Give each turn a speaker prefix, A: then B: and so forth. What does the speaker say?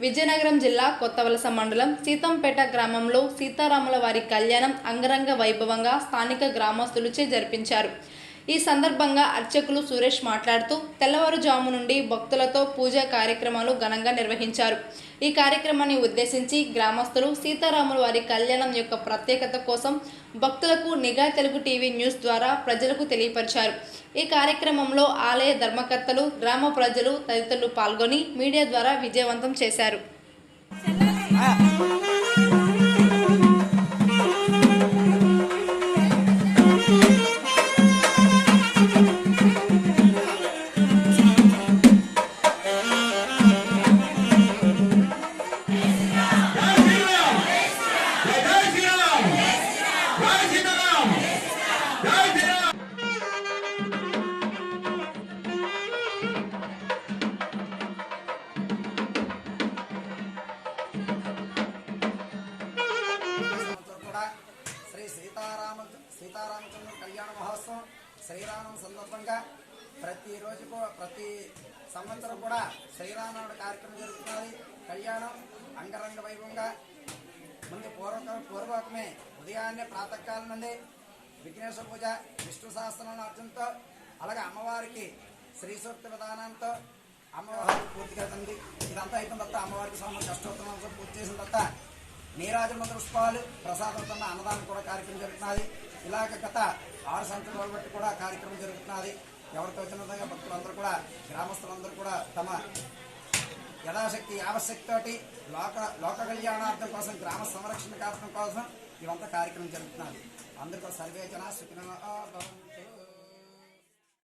A: విజయనగరం జిల్లా కొత్తవలస మండలం సీతంపేట గ్రామంలో సీతారాముల వారి కళ్యాణం అంగరంగ వైభవంగా స్థానిక గ్రామస్తులచే జరిపించారు. ఈ సందర్భంగా అర్చకులు సురేష్ మాట్లాడుతూ తెల్లవారుజాము నుండి భక్తులతో పూజా కార్యక్రమాలు ఘనంగా నిర్వహించారు. ఈ కార్యక్రమాన్ని ఉద్దేశించి గ్రామస్తులు సీతారాముల వారి కళ్యాణం యొక్క ప్రత్యేకత కోసం భక్తులకు నిఘా తెలుగు టీవీ న్యూస్ ద్వారా ప్రజలకు తెలియపరిచారు. ఈ కార్యక్రమంలో ఆలయ ధర్మకర్తలు గ్రామ ప్రజలు తదితరులు పాల్గొని మీడియా ద్వారా విజయవంతం చేశారు.
B: సీతారామ సీతారామచంద్ర కళ్యాణ మహోత్సవం శ్రీరామం సందర్భంగా ప్రతిరోజు ప్రతి సంవత్సరం కూడా శ్రీరామనవమి కార్యక్రమం జరుగుతున్నది. కళ్యాణం అంగరంగ వైభవంగా ముందు పూర్వక పూర్వకమే ఉదయాన్నే ప్రాతకాలం నుండి విఘ్నేశ్వర పూజ విష్ణు సహస్రనామ అర్చనతో అలాగే అమ్మవారికి శ్రీ సూక్త విధానంతో అమ్మవారి పూర్తిగా తంది ఇదంతా అయిపోయిన తర్వాత అమ్మవారికి స్వామి అష్టోత్తరం పూర్తి చేసిన తర్వాత నీరాజమ పుష్పాలు ప్రసాదంతో అన్నదానం కూడా కార్యక్రమం జరుగుతున్నది. ఇలాగ గత ఆరు సంవత్సరాలు బట్టి కూడా కార్యక్రమం జరుగుతున్నది. ఎవరికి వచ్చిన విధంగా భక్తులందరూ కూడా గ్రామస్తులందరూ కూడా తమ యథాశక్తి యావశక్తి లోక లోక కళ్యాణార్థం కోసం గ్రామ సంరక్షణ కార్యక్రమం కోసం ఇవంతా కార్యక్రమం జరుగుతున్నది. అందరితో సర్వే సుఖిన